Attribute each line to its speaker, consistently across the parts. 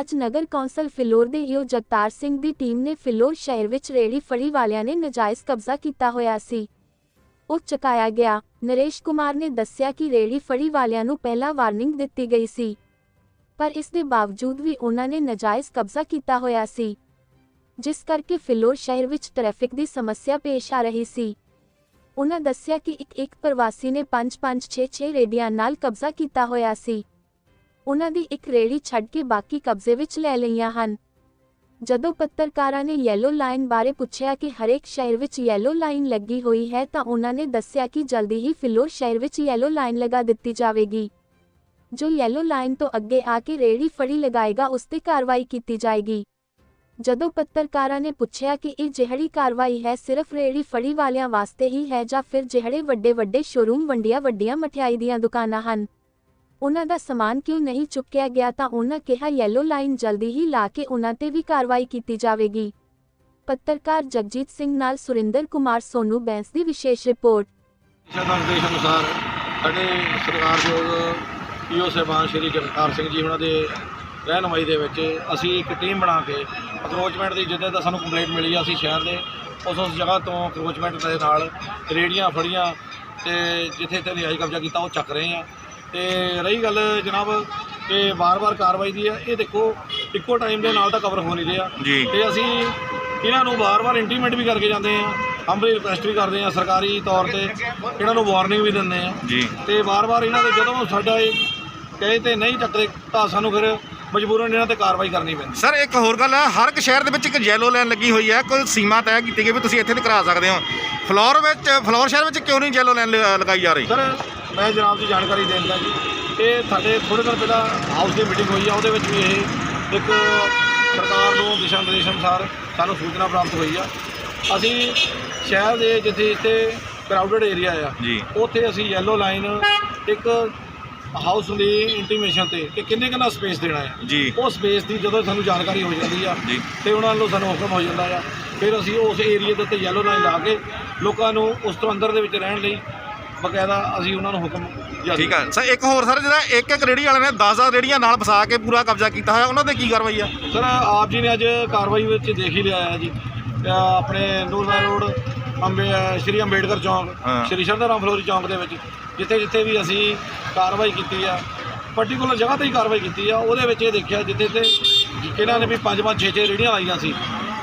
Speaker 1: ਅੱਜ ਨਗਰ ਕੌਂਸਲ ਫਿਲੌਰ ਦੇ ਈਓ ਜਗਤਾਰ ਸਿੰਘ ਦੀ ਟੀਮ ਨੇ ਫਿਲੌਰ ਸ਼ਹਿਰ ਵਿੱਚ ਰੇੜੀ ਫੜੀ ਵਾਲਿਆਂ ਨੇ ਨਜਾਇਜ਼ ਕਬਜ਼ਾ ਕੀਤਾ ਹੋਇਆ ਸੀ। ਉਹ ਚੁਕਾਇਆ ਗਿਆ। ਨਰੇਸ਼ ਕੁਮਾਰ ਨੇ ਦੱਸਿਆ ਕਿ ਰੇੜੀ ਫੜੀ ਵਾਲਿਆਂ ਨੂੰ ਪਹਿਲਾਂ ਵਾਰਨਿੰਗ ਦਿੱਤੀ ਗਈ ਸੀ। ਪਰ ਇਸ ਦੇ ਬਾਵਜੂਦ ਵੀ ਉਹਨਾਂ ਨੇ ਨਜਾਇਜ਼ ਕਬਜ਼ਾ ਕੀਤਾ ਹੋਇਆ ਸੀ। ਜਿਸ ਕਰਕੇ ਫਿਲੌਰ ਸ਼ਹਿਰ ਵਿੱਚ ਟ੍ਰੈਫਿਕ ਦੀ ਸਮੱਸਿਆ ਪੇਸ਼ ਆ ਰਹੀ ਸੀ। ਉਹਨਾਂ ਦੱਸਿਆ ਕਿ ਇੱਕ ਇੱਕ ਪ੍ਰਵਾਸੀ ਨੇ 5-5 6-6 ਰੇੜੀਆਂ ਨਾਲ ਕਬਜ਼ਾ ਕੀਤਾ ਹੋਇਆ ਸੀ। ਉਹਨਾਂ ਦੀ ਇੱਕ ਰੇੜੀ ਛੱਡ ਕੇ ਬਾਕੀ ਕਬਜ਼ੇ ਵਿੱਚ ਲੈ ਲਈਆਂ ਹਨ। ਜਦੋਂ ਪੱਤਰਕਾਰਾਂ ਨੇ ਯੈਲੋ ਲਾਈਨ ਬਾਰੇ ਪੁੱਛਿਆ ਕਿ ਹਰੇਕ ਸ਼ਹਿਰ ਵਿੱਚ ਯੈਲੋ ਲਾਈਨ ਲੱਗੀ ਹੋਈ ਹੈ ਤਾਂ ਉਹਨਾਂ ਨੇ ਦੱਸਿਆ ਕਿ ਜਲਦੀ ਹੀ ਫਿਲੌਰ ਸ਼ਹਿਰ ਵਿੱਚ ਯੈਲੋ ਲਾਈਨ ਲਗਾ ਦਿੱਤੀ ਜਾਵੇਗੀ। ਜੋ ਯੈਲੋ ਲਾਈਨ ਤੋਂ ਅੱਗੇ ਆ ਕੇ ਰੇੜੀ ਫੜੀ ਲਗਾਏਗਾ, ਉਸ ਤੇ ਕਾਰਵਾਈ ਕੀਤੀ ਜਾਏਗੀ। ਜਦੋਂ ਪੱਤਰਕਾਰਾਂ ਨੇ ਪੁੱਛਿਆ ਕਿ ਇਹ ਜਿਹੜੀ ਕਾਰਵਾਈ ਹੈ, ਸਿਰਫ ਰੇੜੀ ਫੜੀ ਵਾਲਿਆਂ ਵਾਸਤੇ ਹੀ ਹੈ ਜਾਂ ਫਿਰ ਜਿਹੜੇ ਵੱਡੇ ਵੱਡੇ ਸ਼ੋਰੂਮ ਵੰਡੀਆਂ ਵੱਡੀਆਂ ਮਠਿਆਈ ਦੀਆਂ ਦੁਕਾਨਾਂ ਹਨ? ਉਹਨਾਂ ਦਾ ਸਮਾਨ ਕਿਉਂ ਨਹੀਂ ਚੁੱਕਿਆ ਗਿਆ ਤਾਂ ਉਹਨਾਂ ਕਿਹਾ ਯੈਲੋ ਲਾਈਨ ਜਲਦੀ ਹੀ ਲਾ ਕੇ ਉਹਨਾਂ ਤੇ ਵੀ ਕਾਰਵਾਈ ਕੀਤੀ ਜਾਵੇਗੀ। ਪੱਤਰਕਾਰ ਜਗਜੀਤ ਸਿੰਘ ਨਾਲ ਸੁਰਿੰਦਰ ਕੁਮਾਰ ਸੋਨੂ ਬੈਂਸ ਦੀ ਵਿਸ਼ੇਸ਼ ਰਿਪੋਰਟ।
Speaker 2: ਨਿਰਦੇਸ਼ ਅਨੁਸਾਰ ਸਾਡੇ ਸਰਕਾਰਯੋਗ ਈਓ ਸਾਹਿਬਾਨ ਸ਼੍ਰੀ ਜਗਤਾਰ ਸਿੰਘ ਜੀ ਉਹਨਾਂ ਦੇ ਰਹਿਨਮਾਈ ਦੇ ਵਿੱਚ ਅਸੀਂ ਇੱਕ ਟੀਮ ਬਣਾ ਕੇ ਅਕਰੋਚਮੈਂਟ ਦੀ ਜਿੱਦਾਂ ਦਾ ਸਾਨੂੰ ਕੰਪਲੇਂਟ ਮਿਲੀ ਆ ਅਸੀਂ ਸ਼ਹਿਰ ਦੇ, ਉਸ ਉਸ ਜਗ੍ਹਾ ਤੋਂ ਅਕਰੋਚਮੈਂਟ ਦੇ ਨਾਲ ਰੇੜੀਆਂ ਫੜੀਆਂ ਤੇ ਜਿੱਥੇ ਤੇ ਨਿਆਈ ਕਬਜ਼ਾ ਕੀਤਾ ਉਹ ਚੱਕ ਰਹੇ ਆ ਤੇ ਰਹੀ ਗੱਲ ਜਨਾਬ ਕਿ ਵਾਰ-ਵਾਰ ਕਾਰਵਾਈ ਦੀ ਹੈ। ਇਹ ਦੇਖੋ ਇੱਕੋ ਟਾਈਮ ਦੇ ਨਾਲ ਤਾਂ ਕਵਰ ਹੋ ਨਹੀਂ ਰਿਹਾ।
Speaker 3: ਜੀ।
Speaker 2: ਤੇ ਅਸੀਂ ਇਹਨਾਂ ਨੂੰ ਵਾਰ-ਵਾਰ ਇੰਟੀਮੇਟ ਵੀ ਕਰਕੇ ਜਾਂਦੇ ਆ ਹੰਬਲੀ ਰਿਕੁਐਸਟ ਵੀ ਕਰਦੇ ਆ ਸਰਕਾਰੀ ਤੌਰ ਤੇ। ਇਹਨਾਂ ਨੂੰ ਵਾਰਨਿੰਗ ਵੀ ਦਿੰਦੇ ਆ
Speaker 3: ਜੀ।
Speaker 2: ਤੇ ਵਾਰ-ਵਾਰ ਇਹਨਾਂ ਦੇ ਜਦੋਂ ਸਾਡਾ ਇਹ ਕਹੇ ਤੇ ਨਹੀਂ ਚੱਕਦੇ ਤਾਂ ਸਾਨੂੰ ਫਿਰ ਮਜਬੂਰਨ ਇਹਨਾਂ ਤੇ ਕਾਰਵਾਈ ਕਰਨੀ ਪੈਂਦੀ।
Speaker 3: ਸਰ ਇੱਕ ਹੋਰ ਗੱਲ ਹੈ ਹਰ ਇੱਕ ਸ਼ਹਿਰ ਦੇ ਵਿੱਚ ਇੱਕ ਯੈਲੋ ਲਾਈਨ ਲੱਗੀ ਹੋਈ ਹੈ। ਕੋਈ ਸੀਮਾ ਤੈਅ ਕੀਤੀ ਗਈ ਵੀ ਤੁਸੀਂ ਇੱਥੇ ਤੇ ਕਰਾ ਸਕਦੇ ਹੋ। ਫਲੋਰ ਵਿੱਚ ਫਲੋਰ ਸ਼ਹਿਰ ਵਿੱਚ ਕਿਉਂ ਨਹੀਂ ਯੈਲੋ ਲਾਈਨ ਲਗਾਈ ਜਾ ਰਹੀ?
Speaker 2: ਸਰ ਮੈਂ ਜਨਾਬ ਦੀ ਜਾਣਕਾਰੀ ਦੇਣ ਦਾ ਜੀ। ਇਹ ਸਾਡੇ ਥੋੜੇ ਦਿਨ ਪਹਿਲਾਂ ਹਾਊਸ ਦੀ ਮੀਟਿੰਗ ਹੋਈ ਆ ਉਹਦੇ ਵਿੱਚ ਵੀ ਇਹ ਇੱਕ ਸਰਕਾਰ ਨੂੰ ਦਿਸ਼ਾ ਨਿਰਦੇਸ਼ ਅਨੁਸਾਰ ਸਾਨੂੰ ਸੂਚਨਾ ਪ੍ਰਾਪਤ ਹੋਈ ਆ। ਅਸੀਂ ਸ਼ਹਿਰ ਦੇ ਜਿੱਥੇ ਇੱਥੇ ਕਰਾਊਡਡ ਏਰੀਆ ਆ ਉੱਥੇ ਅਸੀਂ ਯੈਲੋ ਲਾਈਨ ਇੱਕ ਹਾਊਸ ਦੀ ਇੰਟੀਮੇਸ਼ਨ ਤੇ ਕਿ ਕਿੰਨੇ ਕਿੰਨਾ ਸਪੇਸ ਦੇਣਾ ਹੈ
Speaker 3: ਜੀ।
Speaker 2: ਉਹ ਸਪੇਸ ਦੀ ਜਦੋਂ ਸਾਨੂੰ ਜਾਣਕਾਰੀ ਹੋ ਜਾਂਦੀ ਆ ਤੇ ਉਹਨਾਂ ਵੱਲੋਂ ਸਾਨੂੰ ਹੁਕਮ ਹੋ ਜਾਂਦਾ ਆ। ਫਿਰ ਅਸੀਂ ਉਸ ਏਰੀਆ ਦੇ ਉੱਤੇ ਯੈਲੋ ਲਾਈਨ ਲਾ ਕੇ ਲੋਕਾਂ ਨੂੰ ਉਸ ਤੋਂ ਅੰਦਰ ਦੇ ਵਿੱਚ ਰਹਿਣ ਲਈ ਬਕਾਇਦਾ ਅਸੀਂ ਉਹਨਾਂ ਨੂੰ ਹੁਕਮ ਜਾਰੀ
Speaker 3: ਠੀਕ ਹੈ ਸਰ ਇੱਕ ਹੋਰ ਸਰ ਜਿਹੜਾ ਇੱਕ ਇੱਕ ਰੇੜੀ ਵਾਲੇ ਨੇ 10 ਰੇੜੀਆਂ ਨਾਲ ਫਸਾ ਕੇ ਪੂਰਾ ਕਬਜ਼ਾ ਕੀਤਾ ਹੋਇਆ ਉਹਨਾਂ ਤੇ ਕੀ ਕਾਰਵਾਈ ਆ?
Speaker 2: ਸਰ ਆਪ ਜੀ ਨੇ ਅੱਜ ਕਾਰਵਾਈ ਵਿੱਚ ਦੇਖ ਹੀ ਲਿਆ ਹੈ ਜੀ। ਅਹ ਆਪਣੇ ਨੂਰਮਹਿਲ ਰੋਡ ਅੰਬੇ ਸ਼੍ਰੀ ਅੰਬੇਡਕਰ ਚੌਂਕ
Speaker 3: ਹਾਂ।
Speaker 2: ਸ਼੍ਰੀ ਸ਼ਰਧਾਰਾਮ ਫਲੋਰੀ ਚੌਂਕ ਦੇ ਵਿੱਚ ਜਿੱਥੇ ਜਿੱਥੇ ਵੀ ਅਸੀਂ ਕਾਰਵਾਈ ਕੀਤੀ ਆ ਪਾਰਟਿਕੂਲਰ ਜਗ੍ਹਾ ਤੇ ਹੀ ਕਾਰਵਾਈ ਕੀਤੀ ਆ ਉਹਦੇ ਵਿੱਚ ਇਹ ਦੇਖਿਆ ਜਿੱਥੇ ਤੇ ਕਿਹਨਾਂ ਨੇ ਵੀ ਪੰਜ ਪੰਜ ਛੇ ਛੇ ਰੇੜੀਆਂ ਲਾਈਆਂ ਸੀ।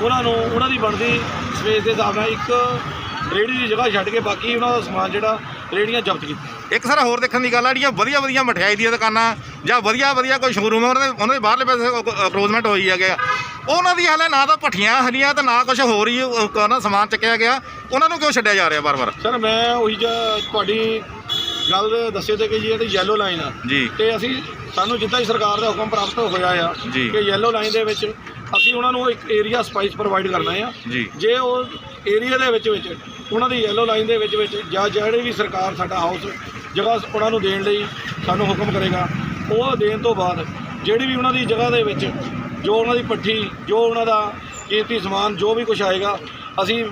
Speaker 2: ਉਹਨਾਂ ਨੂੰ ਉਹਨਾਂ ਦੀ ਬਣਦੀ ਸਪੇਸ ਦੇ ਹਿਸਾਬ ਨਾਲ ਇੱਕ ਰੇੜੀ ਦੀ ਜਗ੍ਹਾ ਛੱਡ ਕੇ ਬਾਕੀ ਉਹਨਾਂ ਦਾ ਸਮਾਨ ਜਿਹੜਾ ਰੇੜੀਆਂ ਜ਼ਬਤ ਕੀਤਾ
Speaker 3: ਇੱਕ ਸਰ ਹੋਰ ਦੇਖਣ ਦੀ ਗੱਲ ਆ ਜਿਹੜੀਆਂ ਵਧੀਆ ਵਧੀਆ ਮਠਿਆਈ ਦੀਆਂ ਦੁਕਾਨਾਂ ਜਾਂ ਵਧੀਆ ਵਧੀਆ ਕੋਈ ਸ਼ੋਰੂਮ ਉਹਨਾਂ ਦੇ ਉਹਨਾਂ ਦੇ ਬਾਹਰਲੇ ਪਾਸੇ ਅਪਰੋਚਮੈਂਟ ਹੋਈ ਹੈਗੇ ਆ ਉਹਨਾਂ ਦੀ ਹਾਲੇ ਨਾ ਤਾਂ ਭੱਠੀਆਂ ਹਰੀਆਂ ਤੇ ਨਾ ਕੁਝ ਹੋਰ ਹੀ ਉਹ ਕਰਨਾ ਸਮਾਨ ਚੱਕਿਆ ਗਿਆ। ਉਹਨਾਂ ਨੂੰ ਕਿਉਂ ਛੱਡਿਆ ਜਾ ਰਿਹਾ ਵਾਰ-ਵਾਰ?
Speaker 2: ਸਰ ਮੈਂ ਉਹੀ ਜਿਹਾ ਤੁਹਾਡੀ ਗੱਲ ਦੱਸੇ ਤੇ ਕਿ ਜੀ ਇਹ ਯੈਲੋ ਲਾਈਨ ਆ
Speaker 3: ਜੀ।
Speaker 2: ਤੇ ਅਸੀਂ ਸਾਨੂੰ ਜਿੱਦਾਂ ਹੀ ਸਰਕਾਰ ਦਾ ਹੁਕਮ ਪ੍ਰਾਪਤ ਹੋਇਆ ਆ
Speaker 3: ਜੀ।
Speaker 2: ਕਿ ਯੈਲੋ ਲਾਈਨ ਦੇ ਵਿੱਚ ਅਸੀਂ ਉਹਨਾਂ ਨੂੰ ਇੱਕ ਏਰੀਆ ਸਪਾਈਸ ਪ੍ਰੋਵਾਈਡ ਕਰਨਾ ਆ।
Speaker 3: ਜੀ।
Speaker 2: ਜੇ ਉਹ ਏਰੀਆ ਦੇ ਵਿੱਚ ਵਿੱਚ ਉਹਨਾਂ ਦੀ ਯੈਲੋ ਲਾਈਨ ਦੇ ਵਿੱਚ ਵਿੱਚ ਜਾਂ ਜਿਹੜੇ ਵੀ ਸਰਕਾਰ ਸਾਡਾ ਹਾਊਸ ਜਗ੍ਹਾ ਉਹਨਾਂ ਨੂੰ ਦੇਣ ਲਈ ਸਾਨੂੰ ਹੁਕਮ ਕਰੇਗਾ ਉਹ ਦੇਣ ਤੋਂ ਬਾਅਦ ਜਿਹੜੀ ਵੀ ਉਹਨਾਂ ਦੀ ਜਗ੍ਹਾ ਦੇ ਵਿੱਚ ਜੋ ਉਹਨਾਂ ਦੀ ਪੱਠੀ ਜੋ ਉਹਨਾਂ ਦਾ ਕੀਮਤੀ ਸਮਾਨ ਜੋ ਵੀ ਕੁਝ ਆਏਗਾ ਅਸੀਂ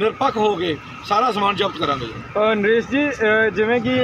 Speaker 2: ਨਿਰਪੱਖ ਹੋ ਕੇ ਸਾਰਾ ਸਮਾਨ ਜ਼ਬਤ ਕਰਾਂਗੇ।
Speaker 4: ਨਰੇਸ਼ ਜੀ ਜਿਵੇਂ ਕਿ